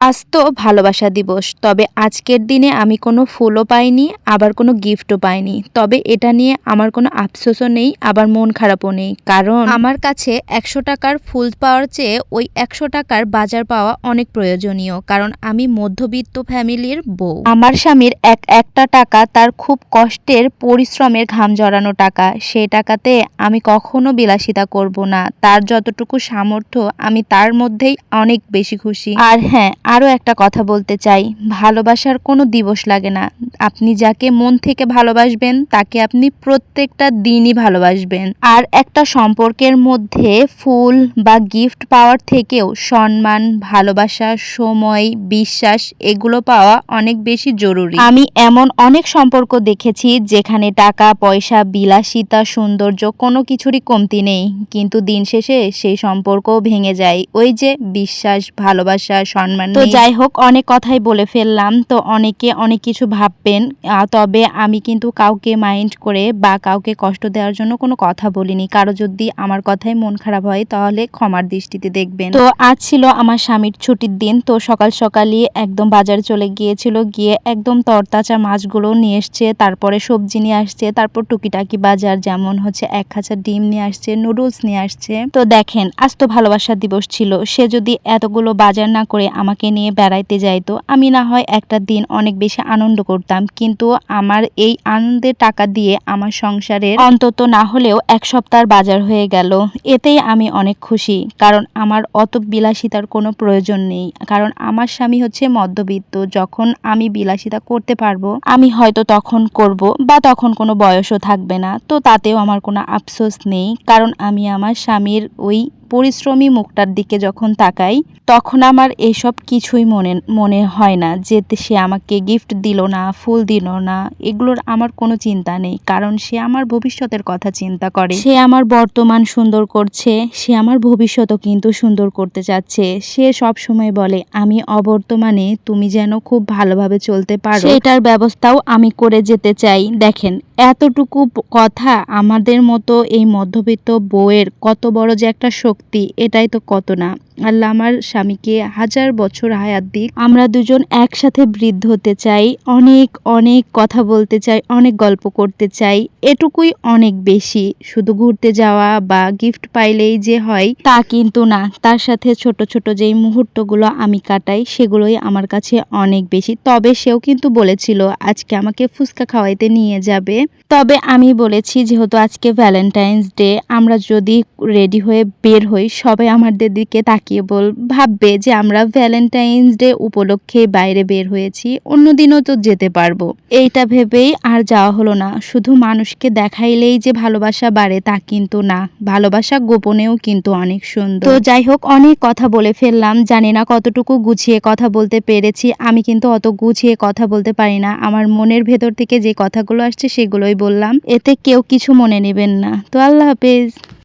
আজ তো ভালোবাসা দিবস, তবে আজকের দিনে আমি কোনো ফুলও পাইনি, আবার কোনো গিফটও পাইনি। তবে এটা নিয়ে আমার কোনো আফসোসও নেই, আবার মন খারাপও নেই, কারণ আমার কাছে একশো টাকার ফুল পাওয়ার চেয়ে ওই একশো টাকার বাজার পাওয়া অনেক প্রয়োজনীয়, কারণ আমি মধ্যবিত্ত ফ্যামিলির বউ। আমার স্বামীর এক একটা টাকা তার খুব কষ্টের পরিশ্রমের ঘাম জড়ানো টাকা, সেই টাকাতে আমি কখনো বিলাসিতা করব না, তার যতটুকু সামর্থ্য আমি তার মধ্যেই অনেক বেশি খুশি। আর হ্যাঁ আরও একটা কথা বলতে চাই। ভালোবাসার কোনো দিবস লাগে না। আপনি যাকে মন থেকে ভালোবাসবেন, তাকে আপনি প্রত্যেকটা দিনই ভালোবাসবেন। আর একটা সম্পর্কের মধ্যে ফুল বা গিফট পাওয়ার থেকেও সম্মান, ভালোবাসা, সময়, বিশ্বাস, এগুলো পাওয়া অনেক বেশি জরুরি। আমি এমন অনেক সম্পর্ক দেখেছি যেখানে টাকা, পয়সা, বিলাসিতা, সৌন্দর্য কোনো কিছুরই কমতি নেই। কিন্তু দিন শেষে সেই সম্পর্কও ভেঙে যায়। ওই যে বিশ্বাস, ভালোবাসা, সম্মান। তো যাই হোক অনেক কথাই বলে ফেললাম। তো অনেকে অনেক কিছু ভাববেন। তবে আমি কিন্তু কাউকে মাইন্ড করে বা কাউকে কষ্ট দেওয়ার জন্য কোনো কথা বলিনি। কারও যদি আমার কথায় মন খারাপ হয় তাহলে ক্ষমার দৃষ্টিতে দেখবেন। তো আজ ছিল আমার স্বামীর ছুটির দিন। তো সকাল সকালই একদম বাজারে চলে গিয়েছিল। গিয়ে একদম তরতাজা মাছগুলো নিয়ে এসছে। তারপরে সবজি নিয়ে আসছে। তারপর টুকিটাকি বাজার যেমন হচ্ছে এক খাঁচা ডিম নিয়ে আসছে নুডলস নিয়ে আসছে। তো দেখেন আজ তো ভালোবাসা দিবস ছিল। সে যদি এতগুলো বাজার না করে আমাকে নিয়ে বেড়াইতে যাইতো, আমি না হয় একটা দিন অনেক বেশি আনন্দ করতাম। কিন্তু আমার এই আনন্দের টাকা দিয়ে আমার সংসারের অন্তত না হলেও এক সপ্তাহ বাজার হয়ে গেল। এতেই আমি অনেক খুশি, কারণ আমার অত বিলাসিতার কোনো প্রয়োজন নেই। কারণ আমার স্বামী হচ্ছে মধ্যবিত্ত, যখন আমি বিলাসিতা করতে পারব, আমি হয়তো তখন করব বা তখন কোনো বয়সও থাকবে না। তো তাতেও আমার কোনো আফসোস নেই, কারণ আমি আমার স্বামীর ওই পরিশ্রমী মুখটার দিকে যখন তাকাই, তখন আমার এসব কিছুই মনে মনে হয় না যে সে আমাকে গিফট দিল না, ফুল দিল না, এগুলোর আমার কোনো চিন্তা নেই, কারণ সে আমার ভবিষ্যতের কথা চিন্তা করে। সে আমার বর্তমান সুন্দর করছে, সে আমার ভবিষ্যতও কিন্তু সুন্দর করতে চাচ্ছে। সে সব সময় বলে, আমি অবর্তমানে তুমি যেন খুব ভালোভাবে চলতে পারো। এটার ব্যবস্থাও আমি করে যেতে চাই। দেখেন এতটুকু কথা আমাদের মতো এই মধ্যবিত্ত বউয়ের কত বড় যে একটা শক্তি, এটাই তো কত না। আল্লাহ আমার স্বামীকে হাজার বছর হায়াত দিক। আমরা দুজন একসাথে বৃদ্ধ হতে চাই, অনেক অনেক কথা বলতে চাই, অনেক গল্প করতে চাই, এটুকুই অনেক বেশি। শুধু ঘুরতে যাওয়া বা গিফট পাইলেই যে হয়, তা কিন্তু না। তার সাথে ছোট ছোট যেই মুহূর্তগুলো আমি কাটাই, সেগুলোই আমার কাছে অনেক বেশি। তবে সেও কিন্তু বলেছিল, আজকে আমাকে ফুচকা খাওয়াইতে নিয়ে যাবে। তবে আমি বলেছি যেহেতু আজকে ভ্যালেন্টাইন্স ডে আমরা যদি রেডি হয়ে বের হই, সবাই আমাদের দিকে তাকিয়ে বল, ভাববে যে আমরা ভ্যালেন্টাইন্স ডে উপলক্ষে বাইরে বের হয়েছি, অন্যদিনও তো যেতে পারব। এইটা ভেবেই আর যাওয়া হলো না। শুধু মানুষকে দেখাইলেই যে ভালোবাসা বাড়ে তা কিন্তু না। ভালোবাসা গোপনেও কিন্তু অনেক সুন্দর। তো যাই হোক, অনেক কথা বলে ফেললাম। জানি না কতটুকু গুছিয়ে কথা বলতে পেরেছি। আমি কিন্তু অত গুছিয়ে কথা বলতে পারি না। আমার মনের ভেতর থেকে যে কথাগুলো আসছে সেগুলোই বললাম এতে কেউ কিছু মনে নেবেন না। তো আল্লাহ হাফেজ।